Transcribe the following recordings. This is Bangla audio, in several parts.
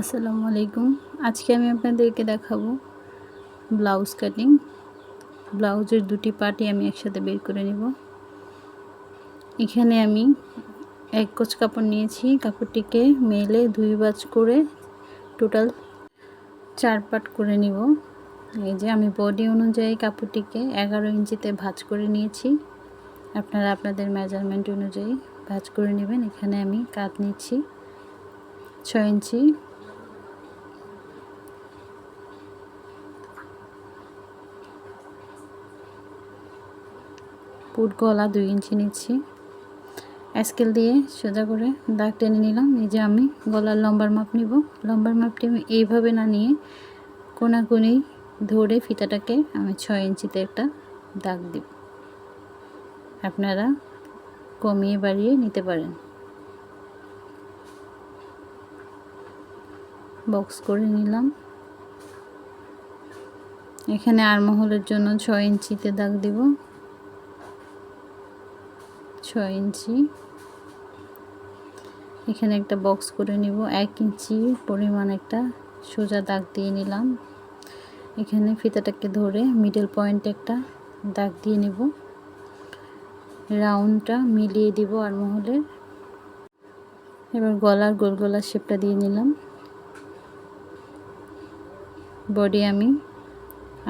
আসসালামু আলাইকুম। আজকে আমি আপনাদেরকে দেখাবো ব্লাউজ কাটিং ব্লাউজের দুটি পার্টি আমি একসাথে বের করে নেব। এখানে আমি এক কোচ কাপড় নিয়েছি। কাপড়টিকে মেলে দুই বাজ করে টোটাল চার পাট করে নিব। এই যে আমি বডি অনুযায়ী কাপড়টিকে এগারো ইঞ্চিতে ভাঁজ করে নিয়েছি। আপনারা আপনাদের মেজারমেন্ট অনুযায়ী ভাঁজ করে নেবেন। এখানে আমি কাট নিচ্ছি ছয় ইঞ্চি। পুট গলা দুই ইঞ্চি নিচ্ছি। স্কেল দিয়ে সোজা করে দাগ টেনে নিলাম। এই যে আমি গলার লম্বার মাপ নিব। লম্বার মাপটি আমি এইভাবে না নিয়ে কোনাকুনি ধরে ফিতাটাকে আমি ছয় ইঞ্চিতে একটা দাগ দিব। আপনারা কমিয়ে বাড়িয়ে নিতে পারেন। বক্স করে নিলাম। এখানে আরমহলের জন্য ছয় ইঞ্চিতে দাগ দিব। ছয় ইঞ্চি। এখানে একটা বক্স করে নিব, এক ইঞ্চি পরিমাণ একটা সোজা দাগ দিয়ে নিলাম। এখানে ফিতাটাকে ধরে মিডল পয়েন্টে একটা দাগ দিয়ে নেব। রাউন্ডটা মিলিয়ে দিব আর মহলের এবার গলার গোল গলার শেপটা দিয়ে নিলাম। বডি আমি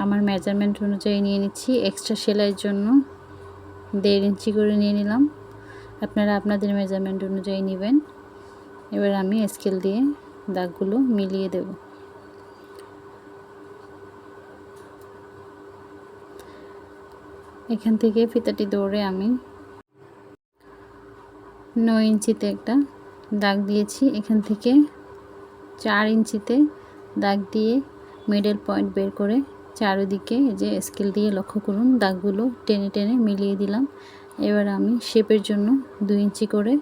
আমার মেজারমেন্ট অনুযায়ী নিয়ে নিচ্ছি এক্সট্রা সেলাইয়ের জন্য। দেড় ইঞ্চি করে নিয়ে নিলাম। আপনারা আপনাদের মেজারমেন্ট অনুযায়ী নেবেন। এবার আমি স্কেল দিয়ে দাগগুলো মিলিয়ে দেব। এখান থেকে ফিতাটি দৌড়ে আমি নয় ইঞ্চিতে একটা দাগ দিয়েছি। এখান থেকে চার ইঞ্চিতে দাগ দিয়ে মিডল পয়েন্ট বের করে চারিদিকে যে স্কেল দিয়ে লক্ষ্য করুন, দাগগুলো টেনে টেনে মিলিয়ে দিলাম। এবার আমি শেপের জন্য দুই ইঞ্চি করে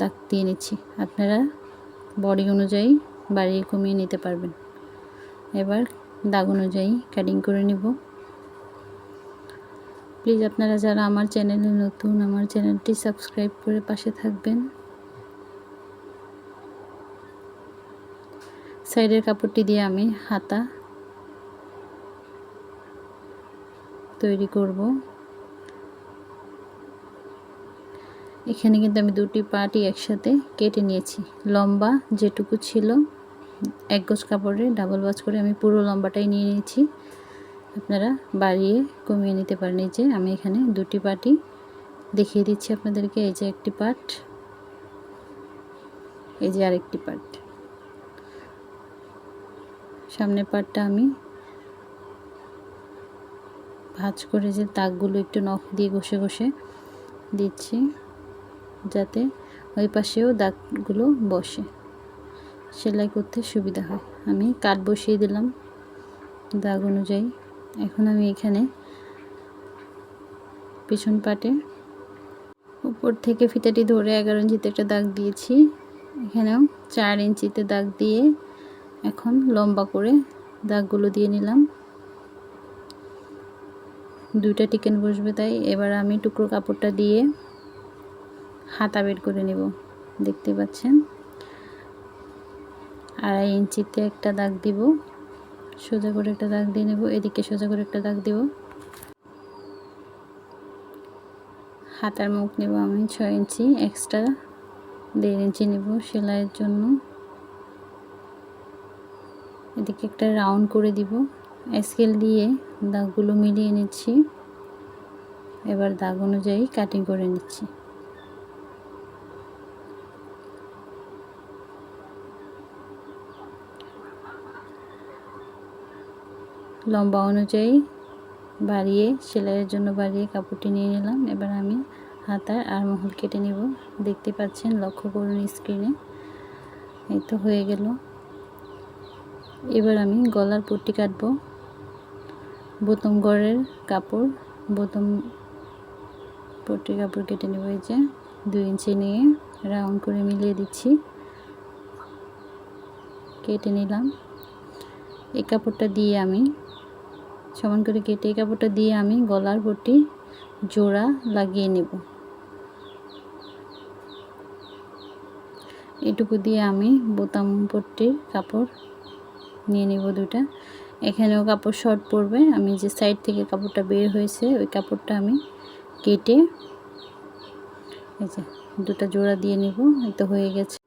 দাগ দিয়ে নিচ্ছি। আপনারা বডি অনুযায়ী বাড়িয়ে কমিয়ে নিতে পারবেন। এবার দাগ অনুযায়ী কাটিং করে নিব। প্লিজ আপনারা যারা আমার চ্যানেলে নতুন, আমার চ্যানেলটি সাবস্ক্রাইব করে পাশে থাকবেন। সাইডের কাপড়টি দিয়ে আমি হাতা তৈরি করব। এখানে কিন্তু আমি দুটি পার্টি একসাথে কেটে নিয়েছি। লম্বা যেটুকু ছিল, এক গোছ কাপড়ে ডাবল বাজ করে আমি পুরো লম্বাটাই নিয়ে নিয়েছি। আপনারা বাড়িয়ে কমিয়ে নিতে পারেন। যে আমি এখানে দুটি পার্টি দেখিয়ে দিচ্ছি আপনাদেরকে। এই যে একটি পার্ট এই যে আরেকটি পার্ট সামনের পার্টটা আমি ভাজ করে যে দাগগুলো একটু নখ দিয়ে ঘষে ঘষে দিচ্ছি, যাতে ওই পাশেও দাগগুলো বসে। সেলাই করতে সুবিধা হয়। আমি কাট বসিয়ে দিলাম দাগ অনুযায়ী। এখন আমি এখানে পিছন পাটে উপর থেকে ফিতাটি ধরে এগারো ইঞ্চিতে একটা দাগ দিয়েছি। এখানেও চার ইঞ্চিতে দাগ দিয়ে এখন লম্বা করে দাগগুলো দিয়ে নিলাম। দুইটা টিকেন বসবে তাই। এবার আমি টুকরো কাপড়টা দিয়ে হাতা বের করে নেব, দেখতে পাচ্ছেন? আড়াই ইঞ্চিতে একটা দাগ দিব, সোজা করে একটা দাগ দিয়ে নেব, এদিকে সোজা করে একটা দাগ দেব। হাতার মুখ নেব আমি ছয় ইঞ্চি এক্সট্রা দেড় ইঞ্চি নেব সেলাইয়ের জন্য। এদিকে একটা রাউন্ড করে দিব। স্কেল দিয়ে দাগগুলো মিলিয়ে নিচ্ছি। এবার দাগ অনুযায়ী কাটিং করে নিচ্ছি। লম্বা অনুযায়ী বাড়িয়ে, সেলাইয়ের জন্য বাড়িয়ে কাপড়টি নিয়ে নিলাম। এবার আমি হাতার আর মহল কেটে নিব। দেখতে পাচ্ছেন, লক্ষ্য করুন স্ক্রিনে এই তো হয়ে গেল। এবার আমি গলার পট্টি কাটবো। বোতম গড়ের কাপড়, বোতম পট্টি কাপড় কেটে নেব এই যে। দুই ইঞ্চি নিয়ে রাউন্ড করে মিলিয়ে দিচ্ছি। কেটে নিলাম। এই কাপড়টা দিয়ে আমি, সমান করে কেটে এই কাপড়টা দিয়ে আমি গলার পট্টি জোড়া লাগিয়ে নেব। এটুকু দিয়ে আমি বোতাম পট্টির কাপড় নিয়ে নিব দুটা এখানেও কাপড় শর্ট পরবে। আমি যে সাইড থেকে কাপড়টা বের হয়েছে, ওই কাপড়টা আমি কেটে এই যে দুটা জোড়া দিয়ে নেব। এই তো হয়ে গেছে।